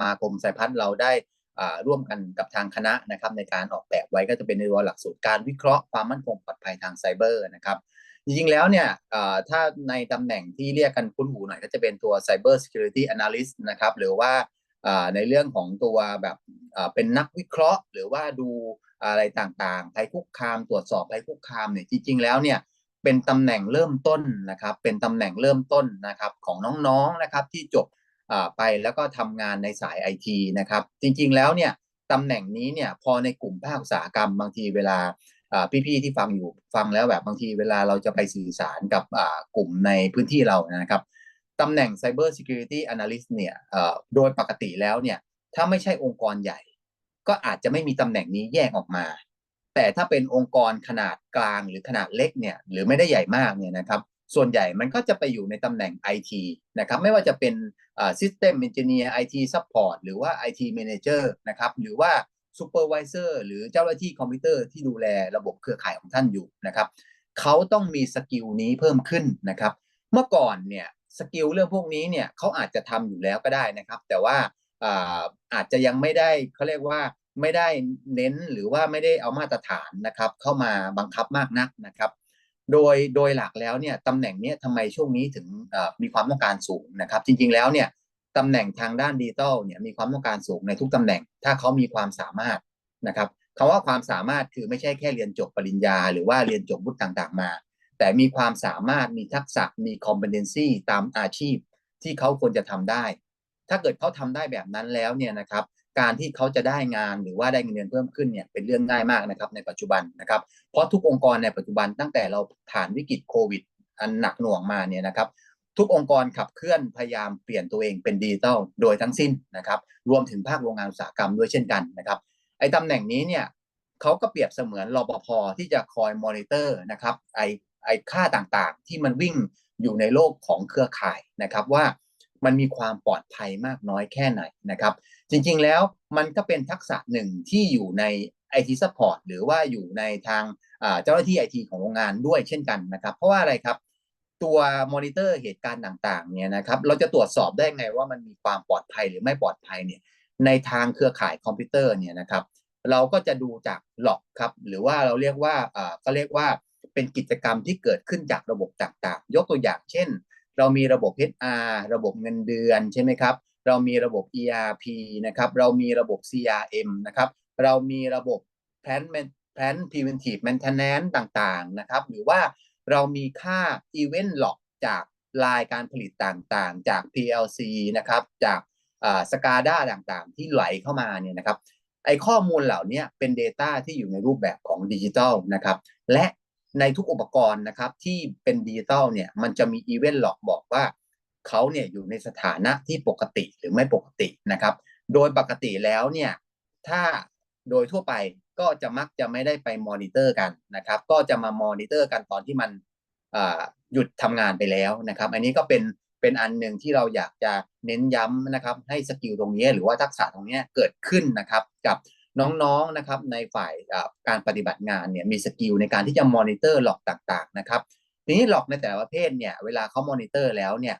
มาคมสายพัฒน์เราได้ร่วมกันกับทางคณะนะครับในการออกแบบไว้ก็จะเป็นในตัวหลักสูตรการวิเคราะห์ความมั่นคงปลอดภัยทางไซเบอร์นะครับจริงๆแล้วเนี่ยถ้าในตำแหน่งที่เรียกกันคุ้นหูหน่อยก็จะเป็นตัว Cyber Security Analyst นะครับหรือว่าในเรื่องของตัวแบบเป็นนักวิเคราะห์ หรือว่าดูอะไรต่างๆภัยคุกคาม ตรวจสอบภัยคุกคามเนี่ยจริงๆแล้วเนี่ยเป็นตำแหน่งเริ่มต้นนะครับเป็นตำแหน่งเริ่มต้นนะครับของน้องๆนะครับที่จบ ไปแล้วก็ทำงานในสายไอทีนะครับ จริงๆแล้วเนี่ยตำแหน่งนี้เนี่ยพอในกลุ่มภาคอุตสาหกรรมบางทีเวลาพี่ๆที่ฟังอยู่ฟังแล้วแบบบางทีเวลาเราจะไปสื่อสารกับกลุ่มในพื้นที่เรานะครับตำแหน่ง Cyber Security Analyst เนี่ยโดยปกติแล้วเนี่ยถ้าไม่ใช่องค์กรใหญ่ ก็อาจจะไม่มีตำแหน่งนี้แยกออกมา แต่ถ้าเป็นองค์กรขนาดกลางหรือขนาดเล็กเนี่ยหรือไม่ได้ใหญ่มากเนี่ยนะครับ ส่วนใหญ่มันก็จะไปอยู่ในตำแหน่ง IT นะครับไม่ว่าจะเป็น System Engineer IT Support หรือว่า IT Manager นะครับหรือว่า Supervisor หรือเจ้าหน้าที่คอมพิวเตอร์ที่ดูแลระบบเครือข่ายของท่านอยู่นะครับเขาต้องมีสกิลนี้เพิ่มขึ้นนะครับเมื่อก่อนเนี่ยสกิลเรื่องพวกนี้เนี่ยเขาอาจจะทำอยู่แล้วก็ได้นะครับ แต่ว่าอาจจะยังไม่ได้เขาเรียกว่าไม่ได้เน้นหรือว่าไม่ได้เอามาตรฐานนะครับ เข้ามาบังคับมากนักนะครับ โดยโดยหลักแล้วเนี่ยตำแหน่งนี้ทำไมช่วงนี้ถึงมีความต้องการสูงนะครับ จริง ๆแล้วเนี่ยตำแหน่งทางด้านดิจิตอลเนี่ยมีความต้องการสูงในทุกตำแหน่ง ถ้าเขามีความสามารถนะครับคำว่าความสามารถคือไม่ใช่แค่เรียนจบปริญญา หรือว่าเรียนจบบุตรต่างๆมา แต่มีความสามารถมีทักษะมี competency ตามอาชีพที่เขาควรจะทำได้ ถ้าเกิดเขาทำได้แบบนั้นแล้วเนี่ยนะครับ การที่เขาจะได้งานหรือว่าได้เงินเดือนเพิ่มขึ้นเนี่ยเป็นเรื่องง่ายมากนะครับในปัจจุบันนะครับเพราะทุกองค์กรในปัจจุบันตั้งแต่เราผ่านวิกฤตโควิด อันหนักหน่วงมาเนี่ยนะครับทุกองค์กรขับเคลื่อนพยายามเปลี่ยนตัวเองเป็นดิจิตอลโดยทั้งสิ้นนะครับรวมถึงภาคโรงงานอุตสาหกรรมด้วยเช่นกันนะครับไอ้ตำแหน่งนี้เนี่ยเขาก็เปรียบเสมือนรปภที่จะคอยมอนิเตอร์นะครับไอ้ไอ้ค่าต่างๆ ที่มันวิ่งอยู่ในโลกของเครือข่ายนะครับว่ามันมีความปลอดภัยมากน้อยแค่ไหนนะครับ จริงๆแล้วมันก็เป็นทักษะหนึ่งที่อยู่ใน IT Support หรือว่าอยู่ในทางเจ้าหน้าที่ IT ของโรงงานด้วยเช่นกันนะครับ เพราะว่าอะไรครับ ตัวมอนิเตอร์เหตุการณ์ต่างๆเนี่ยนะครับเราจะตรวจสอบได้ไงว่ามันมีความปลอดภัยหรือไม่ปลอดภัยเนี่ยในทางเครือข่ายคอมพิวเตอร์เนี่ยนะครับ เราก็จะดูจากหลอกครับหรือว่าเราเรียกว่าก็เรียกว่าเป็นกิจกรรมที่เกิดขึ้นจากระบบต่างๆ ยกตัวอย่างเช่น เรามีระบบ HR ระบบเงินเดือนใช่ไหมครับ เรามีระบบ ERP นะครับ เรามีระบบ CRM นะครับ เรามีระบบ Plan Plan Preventive Maintenance ต่างๆ นะครับ หรือว่าเรามีค่า Event Log จากลายการผลิตต่างๆ จาก PLC นะครับ จากสกาด้าต่างๆ ที่ไหลเข้ามาเนี่ยนะครับ ไอข้อมูลเหล่านี้เป็น Data ที่อยู่ในรูปแบบของดิจิทัลนะครับ และในทุกอุปกรณ์นะครับที่เป็นดิจิทัลเนี่ย มันจะมี Event Log บอกว่า เขาเนี่ยอยู่ในสถานะที่ปกติหรือไม่ปกตินะครับ โดยปกติแล้วเนี่ยถ้าโดยทั่วไปก็จะมักจะไม่ได้ไปมอนิเตอร์กันนะครับ ก็จะมามอนิเตอร์กันตอนที่มันหยุดทำงานไปแล้วนะครับ อันนี้ก็เป็นเป็นอันหนึ่งที่เราอยากจะเน้นย้ำนะครับ ให้สกิลตรงนี้หรือว่าทักษะตรงนี้เกิดขึ้นนะครับ กับน้องๆนะครับในฝ่ายการปฏิบัติงานเนี่ยมีสกิลในการที่จะมอนิเตอร์หลอกต่างๆนะครับ ทีนี้หลอกในแต่ละประเภทเนี่ยเวลาเขามอนิเตอร์แล้วเนี่ย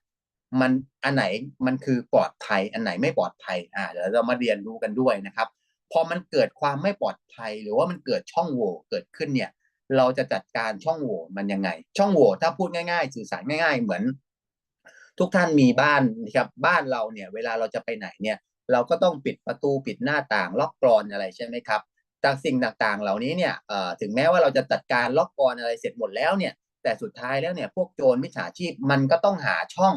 มันอันไหนมันคือปลอดภัยอันไหนไม่ปลอดภัยอ่าเดี๋ยวเรามาเรียนรู้กันด้วยนะครับ พอมันเกิดความไม่ปลอดภัยหรือว่ามันเกิดช่องโหว่เกิดขึ้นเนี่ย เราจะจัดการช่องโหว่มันยังไง ช่องโหว่ถ้าพูดง่าย ๆ สื่อสารง่าย ๆ เหมือน ทุกท่านมีบ้านนะครับบ้านเราเนี่ย เวลาเราจะไปไหนเนี่ย เราก็ต้องปิดประตูปิดหน้าต่างล็อกกรอนอะไรใช่ไหมครับจากสิ่งต่างๆ เหล่านี้เนี่ยถึงแม้ว่าเราจะจัดการล็อกกรอนอะไรเสร็จหมดแล้วเนี่ย แต่สุดท้ายแล้วเนี่ยพวกโจรมิจฉาชีพมันก็ต้องหาช่อง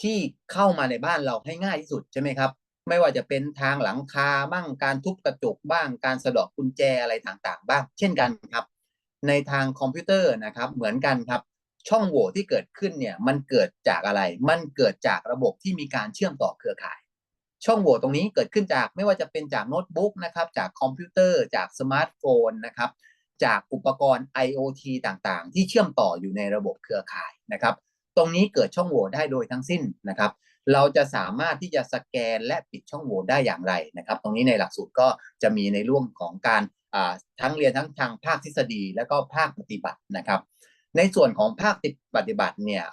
ที่เข้ามาในบ้านเราให้ง่ายที่สุดใช่ไหมครับ ไม่ว่าจะเป็นทางหลังคาบ้างการทุบกระจกบ้างการสะดอกกุญแจอะไรต่างๆ บ้าง เช่นกันครับ ในทางคอมพิวเตอร์นะครับ เหมือนกันครับ ช่องโหว่ที่เกิดขึ้นเนี่ยมันเกิดจากอะไร มันเกิดจากระบบที่มีการเชื่อมต่อเครือข่าย ช่องโหว่ตรงนี้เกิดขึ้นจากไม่ว่าจะเป็นจากโน้ตบุ๊กนะครับ จากคอมพิวเตอร์ จากสมาร์ทโฟนนะครับจากอุปกรณ์ IoT ต่างๆ ที่เชื่อมต่ออยู่ในระบบเครือข่ายนะครับ ตรงนี้เกิดช่องโหว่ได้โดยทั้งสิ้นนะครับ เราจะสามารถที่จะสแกนและปิดช่องโหว่ได้อย่างไรนะครับ ตรงนี้ในหลักสูตรก็จะมีในร่วงของการทั้งเรียนทั้งทางภาคทฤษฎี และก็ภาคปฏิบัตินะครับ ในส่วนของภาคปฏิบัติเนี่ย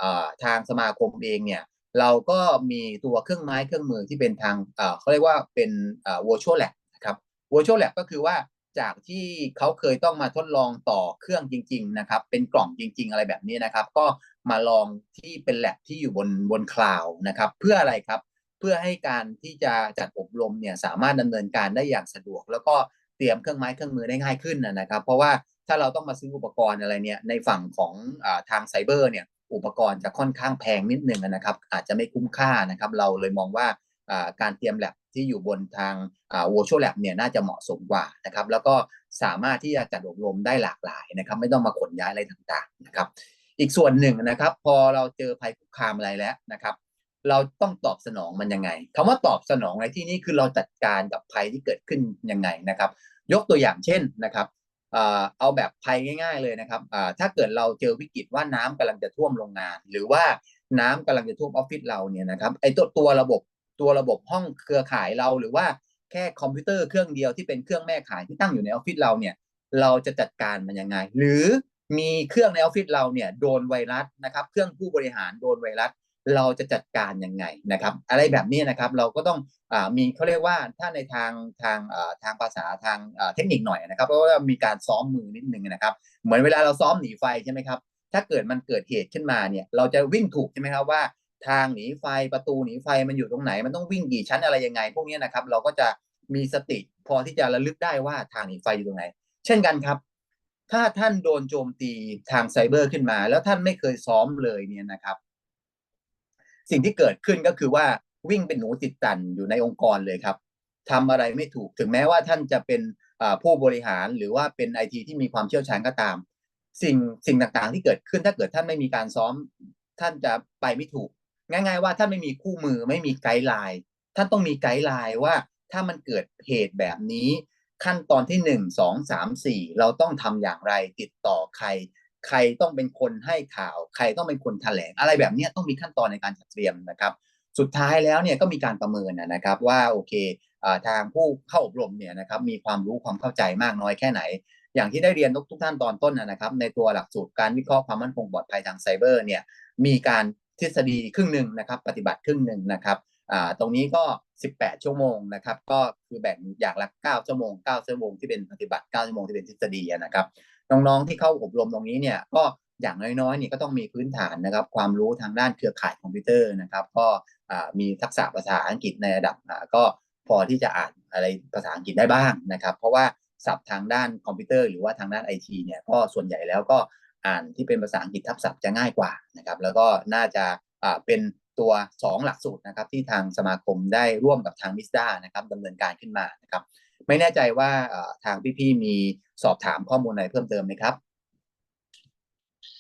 ทางสมาคมเองเนี่ยเราก็มีตัวเครื่องไม้เครื่องมือที่เป็นทางเขาเรียกว่าเป็นเอ่อ virtual lab นะครับ virtual lab ก็คือว่าจากที่เขาเคยต้องมาทดลองต่อเครื่องจริง ๆ นะครับ เป็นกล่องจริง ๆ อะไรแบบนี้นะครับ ก็ มาลองที่เป็น lab ที่อยู่บนบนคลาวนะครับ เพื่ออะไรครับ เพื่อให้การที่จะจัดอบรมเนี่ยสามารถดำเนินการได้อย่างสะดวก แล้วก็เตรียมเครื่องไม้เครื่องมือได้ง่ายขึ้นนะครับ เพราะว่าถ้าเราต้องมาซื้ออุปกรณ์อะไรเนี่ยในฝั่งของอทางไซเบอร์เนี่ยอุปกรณ์จะค่อนข้างแพงนิดนึงนะครับ อาจจะไม่คุ้มค่านะครับ เราเลยมองว่าการเตรียมแลบที่อยู่บนทาง virtual lab เนี่ยน่าจะเหมาะสมกว่านะครับ แล้วก็สามารถที่จะจัดอบรมได้หลากหลายนะครับ ไม่ต้องมาขนย้ายอะไรต่างๆนะครับ อีกส่วนหนึ่งนะครับ พอเราเจอภัยคุกคามอะไรแล้วนะครับ เราต้องตอบสนองมันยังไงคำว่าตอบสนองในที่นี้คือเราจัดการกับภัยที่เกิดขึ้นยังไงนะครับ ยกตัวอย่างเช่นนะครับเอาแบบภัยง่าย ๆเลยนะครับถ้าเกิดเราเจอวิกฤตว่าน้ำกำลังจะท่วมโรงงาน หรือว่าน้ำกำลังจะท่วมออฟฟิศเราเนี่ยนะครับไอตัวตัวระบบตัวระบบห้องเครือข่ายเราหรือว่าแค่คอมพิวเตอร์เครื่องเดียวที่เป็นเครื่องแม่ขายที่ตั้งอยู่ในออฟฟิศเราเนี่ย เราจะจัดการมันยังไง หรือ มีเครื่องในออฟฟิศเราเนี่ยโดนไวรัสนะครับ เครื่องผู้บริหารโดนไวรัสเราจะจัดการยังไงนะครับ อะไรแบบนี้นะครับเราก็ต้องอมีเขาเรียกว่าถ้าในทางทางทางภาษาทางเทคนิคหน่อยนะครับเพราะว่ามีการซ้อมมือนิดนึงนะครับ เหมือนเวลาเราซ้อมหนีไฟใช่ไหมครับถ้าเกิดมันเกิดเหตุขึ้นมาเนี่ยเราจะวิ่งถูกใช่ไหมครับว่า ทางหนีไฟประตูหนีไฟมันอยู่ตรงไหน มันต้องวิ่งกี่ชั้นอะไรยังไง พวกนี้นะครับเราก็จะมีสติพอที่จะระลึกได้ว่าทางหนีไฟอยู่ตรงไหน เช่นกันครับ ถ้าท่านโดนโจมตีทางไซเบอร์ขึ้นมา แล้วท่านไม่เคยซ้อมเลยเนี่ยนะครับ สิ่งที่เกิดขึ้นก็คือว่าวิ่งเป็นหนูติดตันอยู่ในองค์กรเลยครับทำอะไรไม่ถูกถึงแม้ว่าท่านจะเป็นผู้บริหารหรือว่าเป็นไอทีที่มีความเชี่ยวชาญก็ตาม สิ่งสิ่งต่างๆที่เกิดขึ้นถ้าเกิดท่านไม่มีการซ้อม ท่านจะไปไม่ถูก ง่าย ๆ ว่าท่านไม่มีคู่มือไม่มีไกด์ไลน์ท่านต้องมีไกด์ไลน์ว่าถ้ามันเกิดเหตุแบบนี้ ขั้นตอนที่หนึ่งสองสามสี่เราต้องทำอย่างไรติดต่อใคร ใครต้องเป็นคนให้ข่าว ใครต้องเป็นคนแถลง อะไรแบบนี้ต้องมีขั้นตอนในการจัดเตรียมนะครับ สุดท้ายแล้วเนี่ยก็มีการประเมินนะครับว่าโอเคทางผู้เข้าอบรมเนี่ยนะครับมีความรู้ความเข้าใจมากน้อยแค่ไหน อย่างที่ได้เรียนทุกท่านตอนต้นนะครับ ในตัวหลักสูตรการวิเคราะห์ความมั่นคงปลอดภัยทางไซเบอร์เนี่ยมีการทฤษฎีครึ่งหนึ่งนะครับ ปฏิบัติครึ่งหนึ่งนะครับตรงนี้ก็ 18 ชั่วโมงนะครับ ก็คือแบ่งอย่างละ9ชั่วโมง9ชั่วโมงที่เป็นปฏิบัติ9ชั่วโมงที่เป็นทฤษฎีนะครับ น้องๆที่เข้าอบรมตรงนี้เนี่ยก็อย่างน้อยๆเนี่ยก็ต้องมีพื้นฐานนะครับ ความรู้ทางด้านเครือข่ายคอมพิวเตอร์นะครับ ก็มีทักษะภาษาอังกฤษในระดับก็พอที่จะอ่านอะไรภาษาอังกฤษได้บ้างนะครับ เพราะว่าศัพท์ทางด้านคอมพิวเตอร์หรือว่าทางด้านไอทีเนี่ยก็ส่วนใหญ่แล้วก็อ่านที่เป็นภาษาอังกฤษทับศัพท์จะง่ายกว่านะครับ แล้วก็น่าจะเป็น ตัว 2 หลักสูตรนะครับที่ทางสมาคมได้ร่วมกับทางมิสด้านะครับดำเนินการขึ้นมานะครับ ไม่แน่ใจว่าทางพี่ๆมีสอบถามข้อมูลอะไรเพิ่มเติมไหมครับ